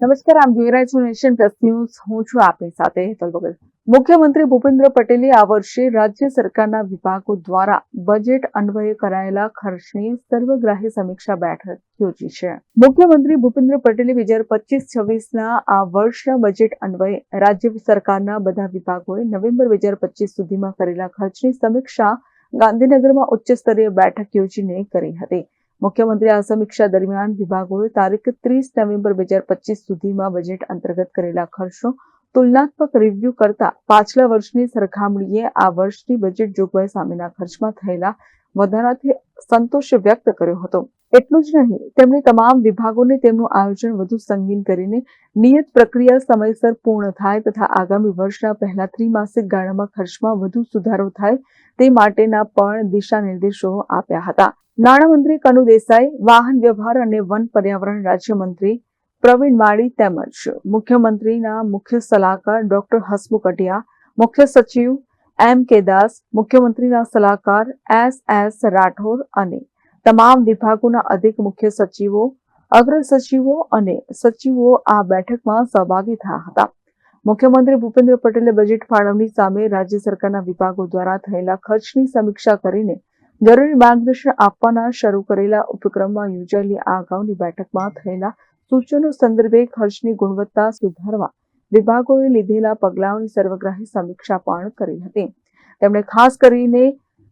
નમસ્કાર આમ જોઈ રહ્યા છો નેશન પ્લસ ન્યૂઝ. હું છું આપની સાથે હેતલ બગલ મુખ્યમંત્રી ભૂપેન્દ્ર પટેલે આ વર્ષે રાજ્ય સરકારના વિભાગો દ્વારા બજેટ અન્વયે કરાયેલા ખર્ચની સર્વગ્રાહી સમીક્ષા બેઠક યોજી છે. મુખ્યમંત્રી ભૂપેન્દ્ર પટેલે બે હજાર પચીસ છવ્વીસના આ વર્ષના બજેટ અન્વયે રાજ્ય સરકારના બધા વિભાગોએ નવેમ્બર બે હજાર પચીસ સુધીમાં કરેલા ખર્ચની સમીક્ષા ગાંધીનગરમાં ઉચ્ચ સ્તરીય બેઠક યોજીને કરી હતી. મુખ્યમંત્રી આ સમીક્ષા દરમિયાન વિભાગોએ તારીખ ત્રીસ નવેમ્બર બે હજાર પચીસ સુધીમાં બજેટ અંતર્ગત કરેલા ખર્ચનો તુલનાત્મક રિવ્યુ કરતા પાછલા વર્ષની સરખામણીએ આ વર્ષની બજેટ જોગવાઈ સામેના ખર્ચમાં થયેલા વધારાથી સંતોષ વ્યક્ત કર્યો હતો. એટલું જ નહીં, તેમણે તમામ વિભાગોને તેમનું આયોજન વધુ સંગીન કરીને નિયત પ્રક્રિયા સમયસર પૂર્ણ થાય તથા આગામી વર્ષના પહેલા ત્રિમાસિક ગાળામાં ખર્ચમાં વધુ સુધારો થાય તે માટેના પણ દિશા નિર્દેશો આપ્યા હતા. નાણામંત્રી કનુ દેસાઈ, વાહન વ્યવહાર અને વન પર્યાવરણ રાજ્યમંત્રી પ્રવીણ માળી તેમજ મુખ્યમંત્રીના મુખ્ય સલાહકાર ડોક્ટર હસમુખ અઢિયા મુખ્ય સચિવ એમ કે દાસ, મુખ્યમંત્રીના સલાહકાર એસ એસ રાઠોડ અને તમામ વિભાગોના અધિક મુખ્ય સચિવો, અગ્ર સચિવો અને સચિવો આ બેઠકમાં સહભાગી થયા હતા. મુખ્યમંત્રી ભૂપેન્દ્ર પટેલે બજેટ ફાળવણી સામે રાજ્ય સરકારના વિભાગો દ્વારા થયેલા ખર્ચની સમીક્ષા કરીને જરૂરી માર્ગદર્શન આપવાના શરૂ કરેલા ઉપક્રમમાં યોજાયેલી આ અગાઉની બેઠકમાં થયેલા સૂચનો સંદર્ભે ખર્ચની ગુણવત્તા સુધારવા વિભાગોએ લીધેલા પગલાઓની સર્વગ્રાહી સમીક્ષા પણ કરી હતી. તેમણે ખાસ કરીને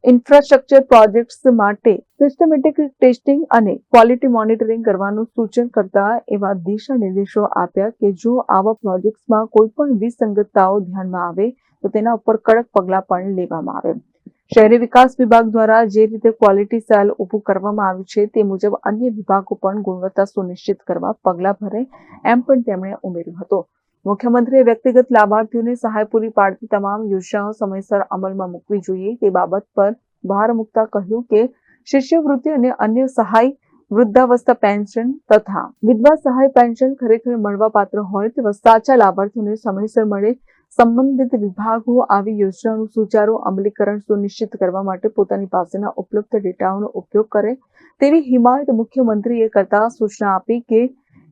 ઇન્ફ્રાસ્ટ્રક્ચર પ્રોજેક્ટ્સ માટે સિસ્ટમેટિક ટેસ્ટિંગ અને ક્વોલિટી મોનિટરિંગ કરવાનું સૂચન કરતા એવા દિશા નિર્દેશો આપ્યા કે જો આવા પ્રોજેક્ટ્સમાં કોઈ પણ વિસંગતતાઓ ધ્યાનમાં આવે તો તેના ઉપર કડક પગલાં પણ લેવામાં આવે. શહેરી વિકાસ વિભાગ દ્વારા જે રીતે ક્વોલિટી સેલ ઊભું કરવામાં આવ્યું છે, તે મુજબ અન્ય વિભાગો પણ ગુણવત્તા સુનિશ્ચિત કરવા પગલાં ભરે એમ પણ તેમણે ઉમેર્યું હતું. મુખ્યમંત્રીએ વ્યક્તિગત લાભાર્થીઓને સહાય પૂરી પાડતી તમામ યોજનાઓ સમયસર અમલમાં મૂકવી જોઈએ. તે બાબત પર ભાર મૂકતા કહ્યું કે શિષ્યવૃત્તિ અને અન્ય સહાય વૃદ્ધાવસ્થા પેન્શન તથા વિધવા સહાય પેન્શન ખરેખર મળવાપાત્ર હોય તેવા સાચા લાભાર્થીઓને સમયસર મળે સંબંધિત વિભાગો આવી યોજનાનું સુચારુ અમલીકરણ સુનિશ્ચિત કરવા માટે પોતાની પાસેના ઉપલબ્ધ ડેટાઓનો ઉપયોગ કરે. તેવી હિમાયત મુખ્યમંત્રીએ કરતા સૂચના આપી કે,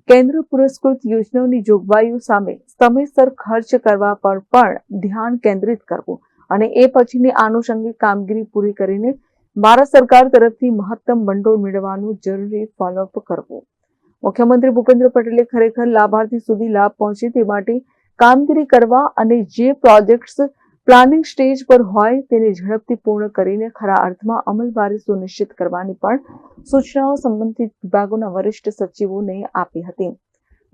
કેન્દ્ર પુરસ્કૃત યોજનાઓની જોગવાઈઓ સામે સમયસર ખર્ચ કરવા પર પણ ધ્યાન કેન્દ્રિત કરવું અને એ પછીની આનુષંગિક કામગીરી પૂરી કરીને ભારત સરકાર તરફથી મહત્તમ ભંડોળ મેળવવાનું જરૂરી ફોલોઅપ કરવું. મુખ્યમંત્રી ભૂપેન્દ્ર પટેલે ખરેખર લાભાર્થી સુધી લાભ પહોંચે તે માટે કામગીરી કરવા અને જે પ્રોજેક્ટ્સ પ્લાનિંગ સ્ટેજ પર હોય તેને ઝડપથી પૂર્ણ કરીને ખરા અર્થમાં અમલવારી સુનિશ્ચિત કરવાની પણ સૂચનાઓ સંબંધિત વિભાગોના વરિષ્ઠ સચિવોને આપી હતી.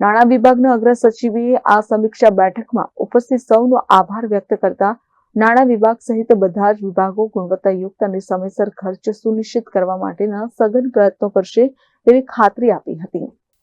નાણાં વિભાગના અગ્ર સચિવે આ સમીક્ષા બેઠકમાં ઉપસ્થિત સૌનો આભાર વ્યક્ત કરતા નાણાં વિભાગ સહિત બધા જ વિભાગો ગુણવત્તાયુક્ત અને સમયસર ખર્ચ સુનિશ્ચિત કરવા માટેના સઘન પ્રયત્નો કરશે તેવી ખાતરી આપી હતી.